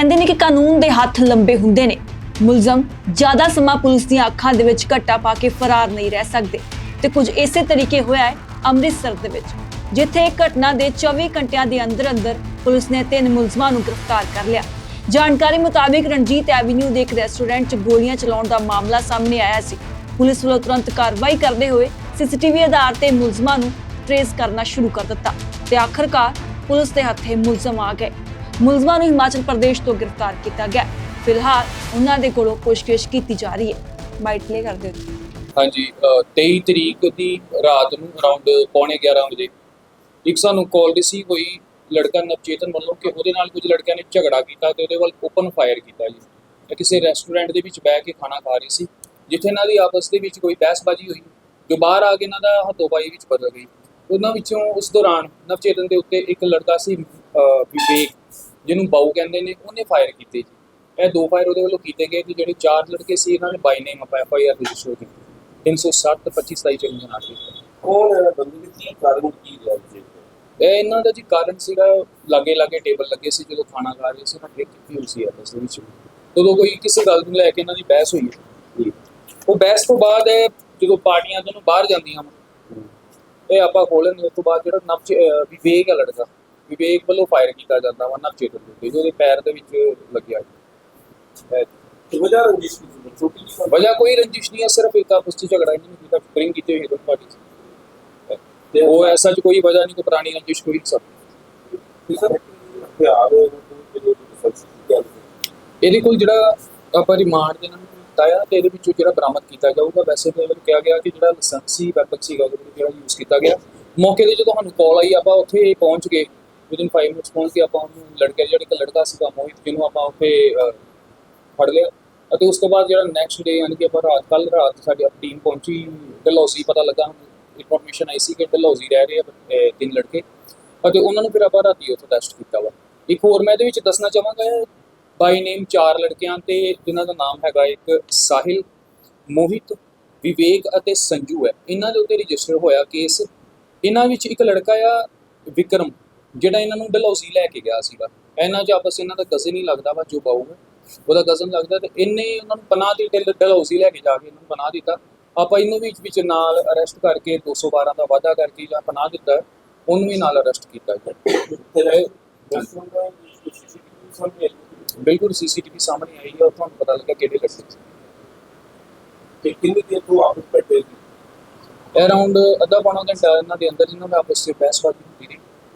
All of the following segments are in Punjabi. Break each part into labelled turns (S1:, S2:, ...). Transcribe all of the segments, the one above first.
S1: ਕਹਿੰਦੇ ਨੇ ਕਿ ਕਾਨੂੰਨ ਦੇ ਹੱਥ ਲੰਬੇ ਹੁੰਦੇ ਨੇ। ਮੁਲਜ਼ਮ ਜ਼ਿਆਦਾ ਸਮਾਂ ਪੁਲਿਸ ਦੀਆਂ ਅੱਖਾਂ ਦੇ ਵਿੱਚ ਘੱਟਾ ਪਾ ਕੇ ਫਰਾਰ ਨਹੀਂ ਰਹਿ ਸਕਦੇ ਤੇ ਕੁਝ ਇਸੇ ਤਰੀਕੇ ਹੋਇਆ ਹੈ ਅੰਮ੍ਰਿਤਸਰ ਦੇ ਵਿੱਚ, ਜਿੱਥੇ ਇੱਕ ਘਟਨਾ ਦੇ 24 ਘੰਟਿਆਂ ਦੇ ਅੰਦਰ ਅੰਦਰ ਪੁਲਿਸ ਨੇ ਤਿੰਨ ਮੁਲਜ਼ਮਾਂ ਨੂੰ ਗ੍ਰਿਫਤਾਰ ਕਰ ਲਿਆ। ਜਾਣਕਾਰੀ ਮੁਤਾਬਿਕ ਰਣਜੀਤ ਐਵੀਨਿਊ ਦੇ ਇੱਕ ਰੈਸਟੋਰੈਂਟ 'ਚ ਗੋਲੀਆਂ ਚਲਾਉਣ ਦਾ ਮਾਮਲਾ ਸਾਹਮਣੇ ਆਇਆ ਸੀ। ਪੁਲਿਸ ਵੱਲੋਂ ਤੁਰੰਤ ਕਾਰਵਾਈ ਕਰਦੇ ਹੋਏ ਸੀਸੀਟੀਵੀ ਆਧਾਰ ਤੇ ਮੁਲਜ਼ਮਾਂ ਨੂੰ ਟ੍ਰੇਸ ਕਰਨਾ ਸ਼ੁਰੂ ਕਰ ਦਿੱਤਾ ਤੇ ਆਖਰਕਾਰ ਪੁਲਿਸ ਦੇ ਹੱਥੇ ਮੁਲਜ਼ਮ ਆ ਗਏ। ਮੁਲਜ਼ਮਾਂ ਨੂੰ ਹਿਮਾਚਲ ਪ੍ਰਦੇਸ਼ ਤੋਂ ਗ੍ਰਿਫਤਾਰ ਕੀਤਾ ਗਿਆ। ਫਿਲਹਾਲ ਉਹਨਾਂ ਦੇ ਕੋਲੋਂ ਪੁੱਛਗਿੱਛ ਕੀਤੀ ਜਾ ਰਹੀ ਹੈ। ਬਾਈਟ ਪਲੇ ਕਰ ਦਿਓ।
S2: ਹਾਂਜੀ 23 ਤਰੀਕ ਦੀ ਰਾਤ ਨੂੰ ਅਰਾਊਂਡ ਪੌਣੇ 11 ਵਜੇ ਇੱਕ ਸਾਨੂੰ ਕਾਲ ਰਿਸੀਵ ਹੋਈ ਲੜਕਾ ਨਵਚੇਤਨ ਵੱਲੋਂ ਕਿ ਉਹਦੇ ਨਾਲ ਕੁਝ ਲੜਕਿਆਂ ਨੇ ਝਗੜਾ ਕੀਤਾ ਤੇ ਉਹਦੇ ਵੱਲ ਓਪਨ ਫਾਇਰ ਕੀਤਾ ਜੀ। ਇਹ ਕਿਸੇ ਰੈਸਟੋਰੈਂਟ ਦੇ ਵਿੱਚ ਬਹਿ ਕੇ ਖਾਣਾ ਖਾ ਰਹੀ ਸੀ ਜਿੱਥੇ ਇਹਨਾਂ ਦੀ ਆਪਸ ਦੇ ਵਿੱਚ ਕੋਈ ਬਹਿਸਬਾਜ਼ੀ ਹੋਈ ਜੋ ਬਾਹਰ ਆ ਕੇ ਇਹਨਾਂ ਦਾ ਹੱਥੋਂਬਾਈ ਵਿੱਚ ਬਦਲ ਗਈ। ਉਹਨਾਂ ਵਿੱਚੋਂ ਉਸ ਦੌਰਾਨ ਨਵਚੇਤਨ ਦੇ ਉੱਤੇ ਇੱਕ ਲੜਕਾ ਸੀ ਅ, ਵਿਵੇਕ। ਜਿਹਨੂੰ ਬਾਊ ਕਹਿੰਦੇ ਨੇ ਉਹਨੇ ਫਾਇਰ ਕੀਤੇ ਜੀ। ਇਹ ਦੋ ਫਾਇਰ ਉਹਦੇ ਵੱਲੋਂ ਕੀਤੇ ਗਏ ਤੇ ਜਿਹੜੇ ਚਾਰ ਲੜਕੇ ਸੀ ਇਹਨਾਂ ਨੇ by name F I R register ਕੀਤੀ। 307 25 27 ਚੰਗੀ ਨਾਲ ਕੀਤੀ।
S3: ਕੌਣ ਹੈ ਬੰਦੇ ਦੀ ਕੀ ਕਾਰਨ ਕੀ ਰਿਹਾ ਜੀ?
S2: ਇਹ ਇਹਨਾਂ ਦਾ ਜੀ ਕਾਰਨ ਸੀਗਾ ਲਾਗੇ ਲਾਗੇ ਟੇਬਲ ਲੱਗੇ ਸੀ ਜਦੋਂ ਖਾਣਾ ਖਾ ਰਹੇ ਸੀ ਨਾ ਠੇਕ ਕੀਤੀ ਹੋਈ ਸੀ ਆਪਸ ਦੇ ਵਿੱਚ। ਉਦੋਂ ਕੋਈ ਕਿਸੇ ਗੱਲ ਨੂੰ ਲੈ ਕੇ ਇਹਨਾਂ ਦੀ ਬਹਿਸ ਹੋਈ ਉਹ ਬਹਿਸ ਤੋਂ ਬਾਅਦ ਇਹ ਜਦੋਂ ਪਾਰਟੀਆਂ ਦੋਨੋਂ ਬਾਹਰ ਜਾਂਦੀਆਂ ਇਹ ਆਪਾਂ ਖੋਲਣ ਉਸ ਤੋਂ ਬਾਅਦ ਜਿਹੜਾ ਨਵ ਵਿਵੇਕ ਹੈ ਲੜਕਾ ਵਿਵੇਕ ਵੱਲੋਂ ਫਾਇਰ ਕੀਤਾ ਜਾਂਦਾ ਵਾ ਨਵਚੇਤਨ ਉੱਤੇ ਜਿਹਦੇ ਪੈਰ ਦੇ ਵਿੱਚ ਲੱਗਿਆ।
S3: ਤੇ ਵਜ੍ਹਾ ਰੰਜਿਸ਼ ਕੀ ਸੀ? ਛੋਟੀ ਜਿਹੀ ਗੱਲ।
S2: ਵਜ੍ਹਾ ਕੋਈ ਰੰਜਿਸ਼ ਨਹੀਂ ਹੈ ਸਿਰਫ ਇੱਕ ਆਪਸ ਵਿੱਚ ਝਗੜਾ ਇਹਨਾਂ ਨੇ ਕੀਤਾ ਬ੍ਰਿੰਗ ਕੀਤੇ ਹੋਏ ਦੋ। ਪਾਰਟੀ ਤੇ ਉਹ ਐਸਾ ਚ ਕੋਈ ਵਜ੍ਹਾ ਨਹੀਂ ਕੋਈ ਪੁਰਾਣੀ ਰੰਜਿਸ਼ ਕੋਈ ਸਭ
S3: ਸਰ
S2: ਇਹਦੇ ਕੋਲ ਜਿਹੜਾ ਆਪਾਂ ਰਿਮਾਂਡ ਦੇ ਨਾਲ ਕੀਤਾ ਆ ਤੇ ਇਹਦੇ ਵਿੱਚੋਂ ਜਿਹੜਾ ਬਰਾਮਦ ਕੀਤਾ ਜਾਊਗਾ ਵੈਸੇ ਤਾਂ ਇਹਨੂੰ ਕਿਹਾ ਗਿਆ ਕਿ ਜਿਹੜਾ ਲਾਇਸੈਂਸੀ ਵੈਪਨ ਸੀਗਾ ਉਹਦੇ ਜਿਹੜਾ ਯੂਜ਼ ਕੀਤਾ ਗਿਆ ਮੌਕੇ ਤੇ ਜਦੋਂ ਸਾਨੂੰ ਕਾਲ ਆਈ ਆਪਾਂ ਉੱਥੇ ਪਹੁੰਚ ਗਏ। ਵਿਦਿਨ 5 ਮਿੰਟਸ ਪਹੁੰਚ ਕੇ ਆਪਾਂ ਉਹਨੂੰ ਲੜਕੇ, ਜਿਹੜਾ ਇੱਕ ਲੜਕਾ ਸੀਗਾ, ਮੋਹਿਤ, ਜਿਹਨੂੰ ਆਪਾਂ ਉੱਥੇ ਫੜ ਲਿਆ। ਅਤੇ ਉਸ ਤੋਂ ਬਾਅਦ ਜਿਹੜਾ ਨੈਕਸਟ ਡੇ ਯਾਨੀ ਕਿ ਆਪਾਂ ਰਾਤ ਕੱਲ ਰਾਤ ਸਾਡੀ ਆਪਣੀ ਟੀਮ ਪਹੁੰਚੀ, ਡਲਹੌਜ਼ੀ, ਪਤਾ ਲੱਗਾ ਇਨਫੋਰਮੇਸ਼ਨ ਆਈ ਸੀ ਕਿ ਡਲਹੌਜ਼ੀ ਰਹਿ ਰਹੇ ਆ ਤਿੰਨ ਲੜਕੇ। ਅਤੇ ਉਹਨਾਂ ਨੂੰ ਫਿਰ ਆਪਾਂ ਰਾਤੀ ਉੱਥੇ ਟੈਸਟ ਕੀਤਾ ਵਾ। ਇੱਕ ਹੋਰ ਮੈਂ ਇਹਦੇ ਵਿੱਚ ਦੱਸਣਾ ਚਾਹਾਂਗਾ ਬਾਈ ਨੇਮ ਚਾਰ ਲੜਕਿਆਂ ਤੇ ਜਿਨ੍ਹਾਂ ਦਾ ਨਾਮ ਹੈਗਾ ਇੱਕ ਸਾਹਿਲ, ਮੋਹਿਤ, ਵਿਵੇਕ ਅਤੇ ਸੰਜੂ ਹੈ। ਇਹਨਾਂ ਦੇ ਉੱਤੇ ਰਜਿਸਟਰ ਹੋਇਆ ਕੇਸ ਇਹਨਾਂ ਵਿੱਚ ਇੱਕ ਲੜਕਾ ਆ, ਵਿਕਰਮ। ਜਿਹੜਾ ਇਹਨਾਂ ਨੂੰ ਡਲਹੌਜ਼ੀ ਲੈ ਕੇ ਗਿਆ ਸੀਗਾ ਇਹਨਾਂ 'ਚ ਆਪਸ ਇਹਨਾਂ ਦਾ ਕਜ਼ਨ ਹੀ ਲੱਗਦਾ ਵਾ ਜੋ ਬਾਊ ਉਹਦਾ ਕਜ਼ਨ ਲੱਗਦਾ ਤੇ ਇਹਨੇ ਉਹਨਾਂ ਨੂੰ ਪਨਾਹ ਦੀ ਡਲ- ਡਲਹੌਜ਼ੀ ਲੈ ਕੇ ਜਾ ਕੇ ਇਹਨਾਂ ਨੂੰ ਪਨਾਹ ਦਿੱਤਾ। ਆਪਾਂ ਇਹਨੂੰ ਵਿੱਚ ਵਿੱਚ ਨਾਲ ਅਰੈਸਟ ਕਰਕੇ 212 ਦਾ ਵਾਅਦਾ ਕਰਕੇ ਜਾਂ ਪਨਾਹ ਦਿੱਤਾ ਉਹਨੂੰ ਵੀ ਨਾਲ ਅਰੈਸਟ ਕੀਤਾ ਗਿਆ। ਬਿਲਕੁਲ ਸੀਸੀਟੀਵੀ ਸਾਹਮਣੇ ਆਈ ਹੈ ਤੁਹਾਨੂੰ ਪਤਾ ਲੱਗਾ ਕਿਹੜੇ ਸੀ
S3: ਤੇ ਕਿੰਨੀ ਦੇਰ ਤੋਂ ਆਪਸ ਬੈਠੇ ਸੀ?
S2: ਅਰਾਊਂਡ ਅੱਧਾ ਪੌਣਾ ਘੰਟਾ ਇਹਨਾਂ ਦੇ ਅੰਦਰ ਜਿਹਨਾਂ ਦਾ ਆਪਸ ਵਿੱਚ ਬਹਿਸਬਾਜ਼ੀ ਹੁੰਦੀ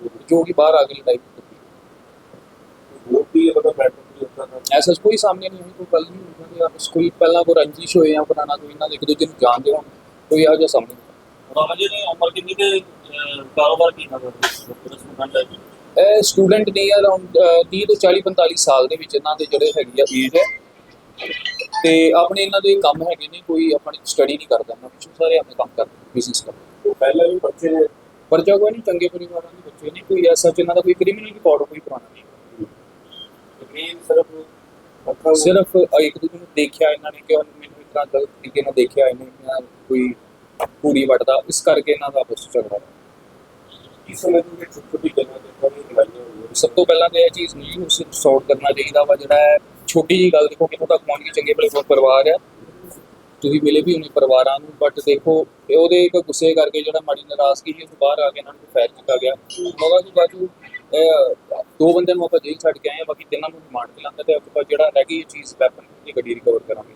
S2: ਕਿ ਬਾਹਰ ਆ ਕੇ ਲੜਾਈ ਹੁੰਦੀ
S3: ਹੋਰ ਵੀ ਇਹਦਾ ਬੈਠ ਨਹੀਂ ਹੁੰਦਾ ਤਾਂ
S2: ਐਸਾ ਕੋਈ ਸਾਹਮਣੇ ਨਹੀਂ ਹੋਈ ਕੋਈ ਗੱਲ ਨਹੀਂ ਇਹਨਾਂ ਦੀ ਆਪਸ ਕੋਈ ਪਹਿਲਾਂ ਕੋਈ ਰੰਜਿਸ਼ ਹੋਏ ਜਾਂ ਪੁਰਾਣਾ ਕੋਈ ਇਹਨਾਂ ਦੇ ਇੱਕ ਦੂਜੇ ਨੂੰ ਜਾਣਦੇ ਹੋਣ ਕੋਈ ਇਹੋ ਜਿਹਾ ਸਾਹਮਣੇ ਨਹੀਂ।
S4: ਬਾਬਾ ਜੀ ਨੇ ਉਮਰ ਕਿੰਨੀ ਤੇ ਅਹ, ਕਾਰੋਬਾਰ ਕੀ ਕਰਦਾ ਰਸਮ ਖੰਡ ਹੈ ਜੀ?
S2: ਇਹ ਸਟੂਡੈਂਟ ਨੇ ਅਰਾਊਂਡ 30 ਤੋਂ 40 45 ਸਾਲ ਦੇ ਵਿੱਚ ਇਹਨਾਂ ਦੇ ਜਿਹੜੇ ਹੈਗੀ ਆ ਏਜ ਹੈ ਤੇ ਆਪਣੇ ਇਹਨਾਂ ਦੇ ਕੰਮ ਹੈਗੇ ਨੇ ਕੋਈ ਆਪਣੀ ਸਟੱਡੀ ਨਹੀਂ ਕਰਦਾ ਸਾਰੇ ਆਪਣੇ ਕੰਮ ਕਰਦੇ ਬਿਜ਼ਨਸ ਕਰਦੇ
S3: ਪਹਿਲਾਂ ਵੀ ਬੱਚੇ ਨੇ
S2: ਪਰਚਾ ਕੋਈ ਨਹੀਂ ਚੰਗੇ ਪਰਿਵਾਰਾਂ ਦੇ ਬੱਚੇ ਨੇ ਕੋਈ ਐਸਾ ਚ ਇਹਨਾਂ ਦਾ ਕੋਈ ਕ੍ਰਿਮੀਨਲ ਰਿਕਾਰਡ ਕੋਈ ਪੁਰਾਣਾ ਨਹੀਂ।
S3: ਸਿਰਫ
S2: ਇੱਕ ਦੂਜੇ ਨੂੰ ਦੇਖਿਆ ਇਹਨਾਂ ਨੇ ਕਿ ਉਹਨੇ ਮੈਨੂੰ ਇਸ ਤਰ੍ਹਾਂ ਗਲਤ ਤਰੀਕੇ ਨਾਲ ਦੇਖਿਆ ਇਹਨੇ ਮੈਂ ਕੋਈ ਪੂਰੀ ਵੱਟਦਾ। ਇਸ ਕਰਕੇ ਇਹਨਾਂ ਦਾ ਆਪਸ ਵਿੱਚ ਝਗੜਾ
S3: ਕੀ ਕਿ ਛੋਟੀ ਗੱਲਾਂ ਲੜਾਈਆਂ ਹੋਈਆਂ
S2: ਸਭ ਤੋਂ ਪਹਿਲਾਂ ਤਾਂ ਇਹ ਚੀਜ਼ ਨਹੀਂ ਉਸ ਸੌਟ ਕਰਨਾ ਚਾਹੀਦਾ ਵਾ ਜਿਹੜਾ ਹੈ ਛੋਟੀ ਜੀ ਗੱਲ ਦੇਖੋ ਤੱਕ ਪਹੁੰਚ ਗਈ ਚੰਗੇ ਭਲੇ ਪਰਿਵਾਰ ਆ ਤੁਸੀਂ ਮਿਲੇ ਵੀ ਉਹਨੇ ਪਰਿਵਾਰਾਂ ਨੂੰ ਬਟ ਦੇਖੋ ਇਹ ਉਹਦੇ ਇੱਕ ਗੁੱਸੇ ਕਰਕੇ ਜਿਹੜਾ ਮਾੜੀ ਨਾਰਾਜ਼ਗੀ ਸੀ ਉਹ ਬਾਹਰ ਆ ਕੇ ਇਹਨਾਂ ਨੂੰ ਫਾਇਰ ਕੀਤਾ ਗਿਆ। ਮਗਾ ਜੀ ਬਾਜੂ ਦੋ ਬੰਦਿਆਂ ਨੂੰ ਆਪਾਂ ਜੇਲ੍ਹ ਛੱਡ ਕੇ ਆਏ ਆ ਬਾਕੀ ਤਿੰਨਾਂ ਨੂੰ ਰਿਮਾਂਡ ਤੇ ਲਾਂਦਾ ਤੇ ਆਪਾਂ ਜਿਹੜਾ ਰਹਿ ਗਈ ਇਹ ਚੀਜ਼ ਵੈਪਨ ਦੀ ਗੱਡੀ ਰਿਕਵਰ ਕਰਾਂਗੇ।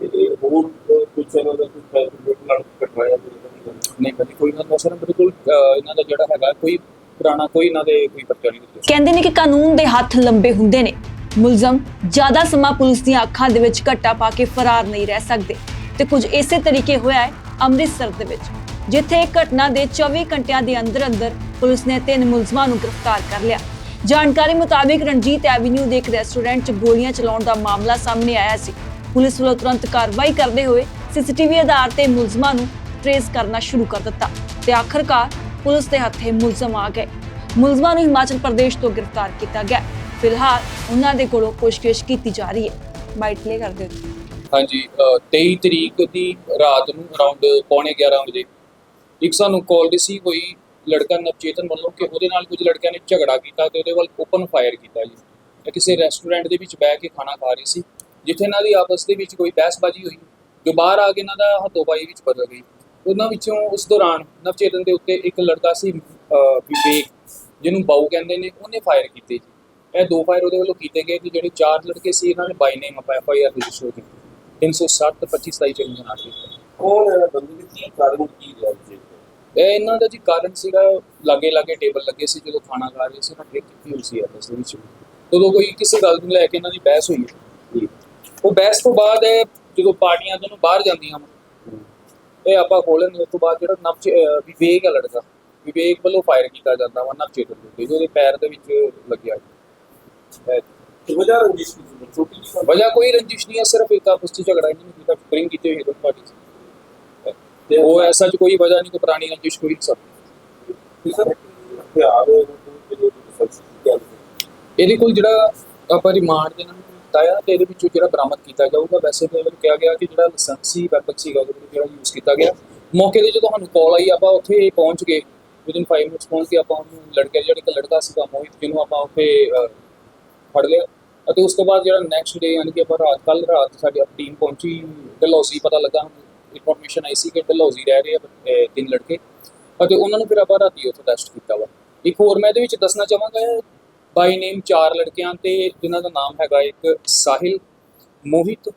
S3: ਤੇ ਹੋਰ ਕੁਝ ਇਹਨਾਂ ਦਾ ਕੁਝ ਫੈਸਲੇ ਨਾਲ ਕਟਵਾਇਆ
S2: ਨਹੀਂ ਕਦੀ ਕੋਈ ਨਾ ਸਰ ਬਿਲਕੁਲ ਇਹਨਾਂ ਦਾ ਜਿਹੜਾ ਹੈਗਾ ਕੋਈ ਪੁਰਾਣਾ ਕੋਈ ਇਹਨਾਂ ਦੇ ਕੋਈ ਪਰਚਾ ਨਹੀਂ
S1: ਕਹਿੰਦੇ ਨੇ ਕਿ ਕਾਨੂੰਨ ਦੇ ਹੱਥ ਲੰਬੇ ਹੁੰਦੇ ਨੇ। ਮੁਲਜ਼ਮ ਜ਼ਿਆਦਾ ਸਮਾਂ ਪੁਲਿਸ ਦੀਆਂ ਅੱਖਾਂ ਦੇ ਵਿੱਚ ਘੱਟਾ ਪਾ ਕੇ ਫਰਾਰ ਨਹੀਂ ਰਹਿ ਸਕਦੇ। ਤੇ ਕੁਝ ਇਸੇ ਤਰੀਕੇ ਹੋਇਆ ਹੈ ਅੰਮ੍ਰਿਤਸਰ ਦੇ ਵਿੱਚ, ਜਿੱਥੇ ਇੱਕ ਘਟਨਾ ਦੇ 24 ਘੰਟਿਆਂ ਦੇ ਅੰਦਰ ਅੰਦਰ ਪੁਲਿਸ ਨੇ ਤਿੰਨ ਮੁਲਜ਼ਮਾਂ ਨੂੰ ਗ੍ਰਿਫਤਾਰ ਕਰ ਲਿਆ। ਜਾਣਕਾਰੀ ਮੁਤਾਬਿਕ ਰਣਜੀਤ ਐਵੀਨਿਊ ਦੇ ਇੱਕ ਰੈਸਟੋਰੈਂਟ 'ਚ ਗੋਲੀਆਂ ਚਲਾਉਣ ਦਾ ਮਾਮਲਾ ਸਾਹਮਣੇ ਆਇਆ ਸੀ। ਪੁਲਿਸ ਵੱਲੋਂ ਤੁਰੰਤ ਕਾਰਵਾਈ ਕਰਦੇ ਹੋਏ ਸੀਸੀਟੀਵੀ ਆਧਾਰ ਤੇ ਮੁਲਜ਼ਮਾਂ ਨੂੰ ਟ੍ਰੇਸ ਕਰਨਾ ਸ਼ੁਰੂ ਕਰ ਦਿੱਤਾ ਤੇ ਆਖਰਕਾਰ ਪੁਲਿਸ ਦੇ ਹੱਥੇ ਮੁਲਜ਼ਮ ਆ ਗਏ। ਮੁਲਜ਼ਮਾਂ ਨੂੰ ਹਿਮਾਚਲ ਪ੍ਰਦੇਸ਼ ਤੋਂ ਗ੍ਰਿਫਤਾਰ ਕੀਤਾ ਗਿਆ। ਫਿਲਹਾਲ ਉਹਨਾਂ ਦੇ ਕੋਲੋਂ ਪੁੱਛਗਿੱਛ ਕੀਤੀ ਜਾ ਰਹੀ ਹੈ। ਬਾਈਟ ਪਲੇ ਕਰ ਦਿਓ।
S2: ਹਾਂਜੀ 23 ਤਰੀਕ ਦੀ ਰਾਤ ਨੂੰ ਅਰਾਊਂਡ ਪੌਣੇ 11 ਵਜੇ ਇੱਕ ਸਾਨੂੰ ਕਾਲ ਰਿਸੀਵ ਹੋਈ ਲੜਕਾ ਨਵਚੇਤਨ ਵੱਲੋਂ ਕਿ ਉਹਦੇ ਨਾਲ ਕੁਝ ਲੜਕਿਆਂ ਨੇ ਝਗੜਾ ਕੀਤਾ ਤੇ ਉਹਦੇ ਵੱਲ ਓਪਨ ਫਾਇਰ ਕੀਤਾ ਜੀ। ਇਹ ਕਿਸੇ ਰੈਸਟੋਰੈਂਟ ਦੇ ਵਿੱਚ ਬਹਿ ਕੇ ਖਾਣਾ ਖਾ ਰਹੀ ਸੀ ਜਿੱਥੇ ਇਹਨਾਂ ਦੀ ਆਪਸ ਦੇ ਵਿੱਚ ਕੋਈ ਬਹਿਸਬਾਜ਼ੀ ਹੋਈ ਜੋ ਬਾਹਰ ਆ ਕੇ ਇਹਨਾਂ ਦਾ ਹੱਥੋਂ-ਪਾਈ ਵਿੱਚ ਬਦਲ ਗਈ। ਉਹਨਾਂ ਵਿੱਚੋਂ ਉਸ ਦੌਰਾਨ ਨਵਚੇਤਨ ਦੇ ਉੱਤੇ ਇੱਕ ਲੜਕਾ ਸੀ ਅਹ, ਵਿਵੇਕ ਜਿਹਨੂੰ ਬਾਊ ਕਹਿੰਦੇ ਨੇ ਉਹਨੇ ਫਾਇਰ ਕੀਤੇ ਜੀ। ਇਹ ਦੋ ਫਾਇਰ ਉਹਦੇ ਵੱਲੋਂ ਕੀਤੇ ਗਏ ਕਿ ਜਿਹੜੇ ਚਾਰ ਲੜਕੇ ਸੀ ਇਹਨਾਂ ਨੇ by name F I R register ਕੀਤੀ। 307 25 27 ਚੰਗੀ ਨਾਲ ਕੀਤੀ
S3: ਕੌਣ ਬੰਦੇ ਦੇ ਕੀ ਕਾਰਨ ਕੀ ਰਿਹਾ ਜੀ
S2: ਇਹ ਇਹਨਾਂ ਦਾ ਜੀ ਕਾਰਨ ਸੀਗਾ ਲਾਗੇ ਲਾਗੇ ਟੇਬਲ ਲੱਗੇ ਸੀ ਜਦੋਂ ਖਾਣਾ ਖਾ ਰਹੇ ਸੀ ਨਾ ਡਰਿੰਕ ਕੀਤੀ ਹੋਈ ਸੀ ਆਪਸ ਦੇ ਵਿੱਚ। ਉਦੋਂ ਕੋਈ ਕਿਸੇ ਗੱਲ ਨੂੰ ਲੈ ਕੇ ਇਹਨਾਂ ਦੀ ਬਹਿਸ ਹੋਈ ਉਹ ਬਹਿਸ ਤੋਂ ਬਾਅਦ ਇਹ ਜਦੋਂ ਪਾਰਟੀਆਂ ਤੋਂ ਬਾਹਰ ਜਾਂਦੀਆਂ ਵਾ ਇਹ ਆਪਾਂ ਖੋਲਣ ਉਸ ਤੋਂ ਬਾਅਦ ਜਿਹੜਾ ਨਵ ਵਿਵੇਕ ਹੈ ਲੜਕਾ ਵਿਵੇਕ ਵੱਲੋਂ ਫਾਇਰ ਕੀਤਾ ਜਾਂਦਾ ਵਾ ਨਵਚੇਤਨ ਦੇ ਉੱਤੇ ਉਹਦੇ ਪੈਰ ਦੇ ਵਿੱਚ ਲੱਗਿਆ।
S3: ਵਜ੍ਹਾ ਰੰਜਿਸ਼ ਕੀ ਸੀ ਛੋਟੀ ਜਿਹੀ ਗੱਲ।
S2: ਵਜ੍ਹਾ ਕੋਈ ਰੰਜਿਸ਼ ਨਹੀਂ ਹੈ ਸਿਰਫ ਇੱਕ ਆਪਸ ਵਿੱਚ ਝਗੜਾ ਇਹਨਾਂ ਨੇ ਕੀਤਾ ਬ੍ਰਿੰਗ ਕੀਤੇ ਹੋਏ ਦੋ। ਪਾਰਟੀ ਤੇ ਉਹ ਐਸਾ ਚ ਕੋਈ ਵਜ੍ਹਾ ਨਹੀਂ ਕੋਈ ਪੁਰਾਣੀ ਰੰਜਿਸ਼ ਕੋਈ ਸਭ ਇਹਦੇ ਕੋਲ ਜਿਹੜਾ ਆਪਾਂ ਰਿਮਾਂਡ ਦੇ ਨਾਲ ਦਿੱਤਾ ਆ ਤੇ ਇਹਦੇ ਵਿੱਚੋਂ ਜਿਹੜਾ ਬਰਾਮਦ ਕੀਤਾ ਜਾਊਗਾ ਵੈਸੇ ਤਾਂ ਇਹਨੂੰ ਕਿਹਾ ਗਿਆ ਕਿ ਜਿਹੜਾ ਲਾਇਸੈਂਸੀ ਵੈਪਨ ਸੀਗਾ ਵਿੱਚ ਜਿਹੜਾ ਯੂਜ਼ ਕੀਤਾ ਗਿਆ। ਮੌਕੇ ਤੇ ਜਦੋਂ ਸਾਨੂੰ ਕਾਲ ਆਈ ਆਪਾਂ ਉੱਥੇ ਪਹੁੰਚ ਗਏ। ਵਿਦਿਨ 5 ਮਿੰਟਸ ਪਹੁੰਚ ਕੇ ਆਪਾਂ ਉਹਨੂੰ ਲੜਕੇ ਜਿਹੜਾ ਇੱਕ ਲੜਕਾ ਸੀਗਾ ਮੋਹਿਤ ਜਿਹਨੂੰ ਆਪਾਂ ਉੱਥੇ ਫੜ ਲਿਆ। ਅਤੇ ਉਸ ਤੋਂ ਬਾਅਦ ਜਿਹੜਾ ਨੈਕਸਟ ਡੇ ਯਾਨੀ ਕਿ ਆਪਾਂ ਰਾਤ ਕੱਲ ਰਾਤ ਸਾਡੀ ਟੀਮ ਪਹੁੰਚੀ, ਡਲਹੌਜ਼ੀ ਪਤਾ ਲੱਗਾ ਇਨਫੋਰਮੇਸ਼ਨ ਆਈ ਸੀ ਕਿ ਡਲਹੌਜ਼ੀ ਰਹਿ ਰਹੇ ਆ ਤਿੰਨ ਲੜਕੇ। ਅਤੇ ਉਹਨਾਂ ਨੂੰ ਫਿਰ ਆਪਾਂ ਰਾਤੀ ਉੱਥੇ ਟੈਸਟ ਕੀਤਾ ਵਾ। ਇੱਕ ਹੋਰ ਮੈਂ ਇਹਦੇ ਵਿੱਚ ਦੱਸਣਾ ਚਾਹਾਂਗਾ ਬਾਈ ਨੇਮ ਚਾਰ ਲੜਕਿਆਂ ਤੇ ਜਿਨ੍ਹਾਂ ਦਾ ਨਾਮ ਹੈਗਾ ਇੱਕ ਸਾਹਿਲ, ਮੋਹਿਤ,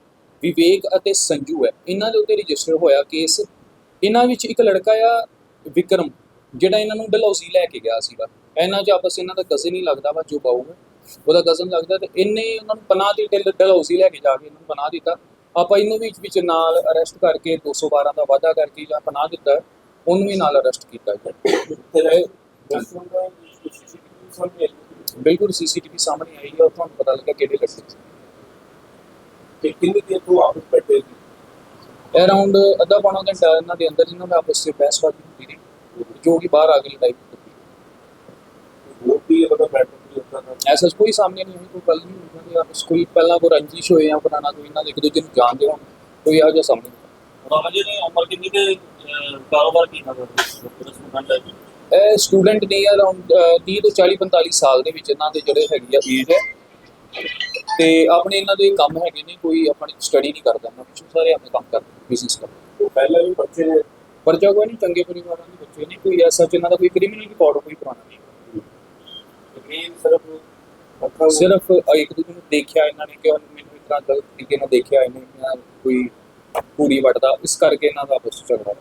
S2: ਵਿਵੇਕ ਅਤੇ ਸੰਜੂ ਹੈ। ਇਹਨਾਂ ਦੇ ਉੱਤੇ ਰਜਿਸਟਰ ਹੋਇਆ ਕੇਸ ਇਹਨਾਂ ਵਿੱਚ ਇੱਕ ਲੜਕਾ ਆ, ਵਿਕਰਮ, ਜਿਹੜਾ ਇਹਨਾਂ ਨੂੰ ਡਲਹੌਜ਼ੀ ਲੈ ਕੇ ਗਿਆ ਸੀਗਾ। ਇਹਨਾਂ 'ਚ ਆਪਸ ਇਹਨਾਂ ਦਾ ਕਜ਼ਨ ਹੀ ਲੱਗਦਾ ਵਾ, ਜੋ ਬਾਊ ਹੈ। ਉਹਦਾ ਕਜ਼ਨ ਲੱਗਦਾ ਤੇ ਇਹਨੇ ਉਹਨਾਂ ਨੂੰ ਪਨਾਹ ਦੀ ਡਲ- ਡਲਹੌਜ਼ੀ ਲੈ ਕੇ ਜਾ ਕੇ ਇਹਨਾਂ ਨੂੰ ਪਨਾਹ ਦਿੱਤਾ। ਆਪਾਂ ਇਹਨੂੰ ਵਿੱਚ ਵਿੱਚ ਨਾਲ ਅਰੈਸਟ ਕਰਕੇ 212 ਦਾ ਵਾਅਦਾ ਕਰਕੇ ਜਾਂ ਪਨਾਹ ਦਿੱਤਾ ਉਹਨੂੰ ਵੀ ਨਾਲ ਅਰੈਸਟ ਕੀਤਾ ਗਿਆ। ਬਿਲਕੁਲ ਸੀਸੀਟੀਵੀ ਸਾਹਮਣੇ ਆਈ ਹੈ ਤੁਹਾਨੂੰ ਪਤਾ ਲੱਗਾ ਕਿਹੜੇ ਸੀ।
S3: ਤੇ ਕਿੰਨੇ ਦੇਰ ਤੋਂ ਆਪਸ ਬੈਠੇ ਸੀ?
S2: ਅਰਾਊਂਡ ਅੱਧਾ ਪੌਣਾ ਘੰਟਾ ਇਹਨਾਂ ਦੇ ਅੰਦਰ ਇਹਨਾਂ ਦਾ ਆਪਸ ਵਿੱਚ ਬਹਿਸਬਾਜ਼ੀ ਹੁੰਦੀ ਰਹੀ ਜੋ ਕਿ ਬਾਹਰ ਆ ਕੇ ਲੜਾਈ ਹੁੰਦੀ
S3: ਹੋਰ ਵੀ ਇਹਦਾ ਮੈਟਰ ਨਹੀਂ ਹੁੰਦਾ ਨਾ
S2: ਐਸਾ ਕੋਈ ਸਾਹਮਣੇ ਨਹੀਂ ਹੋਈ ਕੋਈ ਗੱਲ ਨਹੀਂ ਹੋਈ ਦੀ ਆਪਸ ਕੋਈ ਪਹਿਲਾਂ ਕੋਈ ਰੰਜਿਸ਼ ਹੋਏ ਜਾਂ ਪੁਰਾਣਾ ਕੋਈ ਦੇ ਇੱਕ ਦੂਜੇ ਨੂੰ ਜਾਣਦੇ ਹੋਣ ਕੋਈ ਇਹੋ ਜਿਹਾ ਸਾਹਮਣੇ ਨਹੀਂ
S4: ਰਾਮ ਜੀ ਨੇ ਉਮਰ ਕਿੰਨੀ ਅਹ, ਕਾਰੋਬਾਰ ਕੀ ਕਰਦਾ ਜੀ?
S2: ਇਹ ਸਟੂਡੈਂਟ ਨੇ ਅਰਾਊਂਡ 30 ਤੋਂ 40 45 ਸਾਲ ਦੇ ਵਿੱਚ ਇਹਨਾਂ ਦੇ ਜਿਹੜੇ ਹੈਗੀ ਆ ਏਜ ਹੈ। ਤੇ ਆਪਣੇ ਇਹਨਾਂ ਦੇ ਕੰਮ ਹੈਗੇ ਨੇ ਕੋਈ ਆਪਣੀ ਸਟੱਡੀ ਨਹੀਂ ਕਰਦਾ ਇਹਨਾਂ ਵਿੱਚ ਸਾਰੇ ਆਪਣੇ ਕੰਮ ਕਰਦੇ ਬਿਜ਼ਨਸ ਕਰਦੇ
S3: ਉਹ ਪਹਿਲਾਂ ਵੀ ਬੱਚੇ ਨੇ
S2: ਪਰਚਾ ਕੋਈ ਨਹੀਂ ਚੰਗੇ ਪਰਿਵਾਰਾਂ ਦੇ ਬੱਚੇ ਨੇ ਕੋਈ ਐਸਾ ਚ ਇਹਨਾਂ ਦਾ ਕੋਈ ਕ੍ਰਿਮੀਨਲ ਰਿਕਾਰਡ ਕੋਈ ਪੁਰਾਣਾ ਨਹੀਂ।
S3: ਇਹ ਸਿਰਫ ਅੱਖਾਂ
S2: ਸਿਰਫ ਇੱਕ ਦੂਜੇ ਨੂੰ ਦੇਖਿਆ ਇਹਨਾਂ ਨੇ ਕਿ ਉਹਨੇ ਮੈਨੂੰ ਇਸ ਤਰ੍ਹਾਂ ਗਲਤ ਤਰੀਕੇ ਨਾਲ ਦੇਖਿਆ ਇਹਨੇ ਮੈਂ ਕੋਈ ਪੂਰੀ ਵੱਟਦਾ ਇਸ ਕਰਕੇ ਇਹਨਾਂ ਦਾ ਆਪਸ ਵਿੱਚ ਝਗੜਾ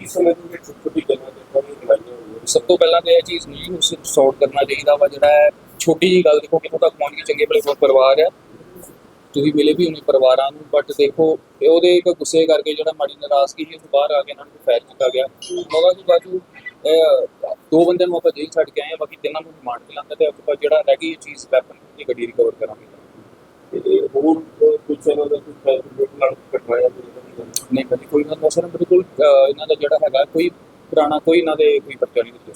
S3: ਛੋਟੀ ਛੋਟੀ ਲੜਾਈਆਂ ਹੋਈਆਂ
S2: ਸਭ ਤੋਂ ਪਹਿਲਾਂ ਤਾਂ ਇਹ ਚੀਜ਼ ਨਹੀਂ ਉਸ ਸੌਟ ਕਰਨਾ ਚਾਹੀਦਾ ਵਾ ਜਿਹੜਾ ਹੈ ਛੋਟੀ ਜੀ ਗੱਲ ਦੇਖੋ ਕਿੱਥੋਂ ਤੱਕ ਪਹੁੰਚ ਗਈ ਚੰਗੇ ਭਲੇ ਬਹੁਤ ਪਰਿਵਾਰ ਆ ਤੁਸੀਂ ਮਿਲੇ ਵੀ ਉਹਨੇ ਪਰਿਵਾਰਾਂ ਨੂੰ ਬਟ ਦੇਖੋ ਉਹਦੇ ਇੱਕ ਗੁੱਸੇ ਕਰਕੇ ਜਿਹੜਾ ਮਾੜੀ ਨਾਰਾਜ਼ਗੀ ਸੀ ਉਹ ਬਾਹਰ ਆ ਕੇ ਇਹਨਾਂ ਨੂੰ ਫੈਰ ਕੀਤਾ ਗਿਆ। ਮਗਾ ਜੀ ਬਾਜੂ ਦੋ ਬੰਦਿਆਂ ਨੂੰ ਆਪਾਂ ਜੇਲ੍ਹ ਛੱਡ ਕੇ ਆਏ ਆ ਬਾਕੀ ਤਿੰਨਾਂ ਨੂੰ ਰਿਮਾਂਡ ਤੇ ਲਾਂਦਾ ਤੇ ਆਪਾਂ ਜਿਹੜਾ ਰਹਿ ਗਈ ਇਹ ਚੀਜ਼ ਵੈਪਨ ਦੀ ਗੱਡੀ ਰਿਕਵਰ ਕਰਾਂਗੇ।
S3: ਤੇ ਹੋਰ ਕੁਝ ਇਹਨਾਂ ਦਾ ਕੁਝ ਫੈਸਲੇ ਨਾਲ ਕਟਵਾਇਆ
S2: ਨਹੀਂ ਕਦੀ ਕੋਈ ਨਾ ਸਰ ਬਿਲਕੁਲ ਅਹ, ਇਹਨਾਂ ਦਾ ਜਿਹੜਾ ਹੈਗਾ ਕੋਈ ਪੁਰਾਣਾ ਕੋਈ ਇਹਨਾਂ ਦੇ ਕੋਈ ਪਰਚਾ ਨਹੀਂ ਦਿੱਤਾ।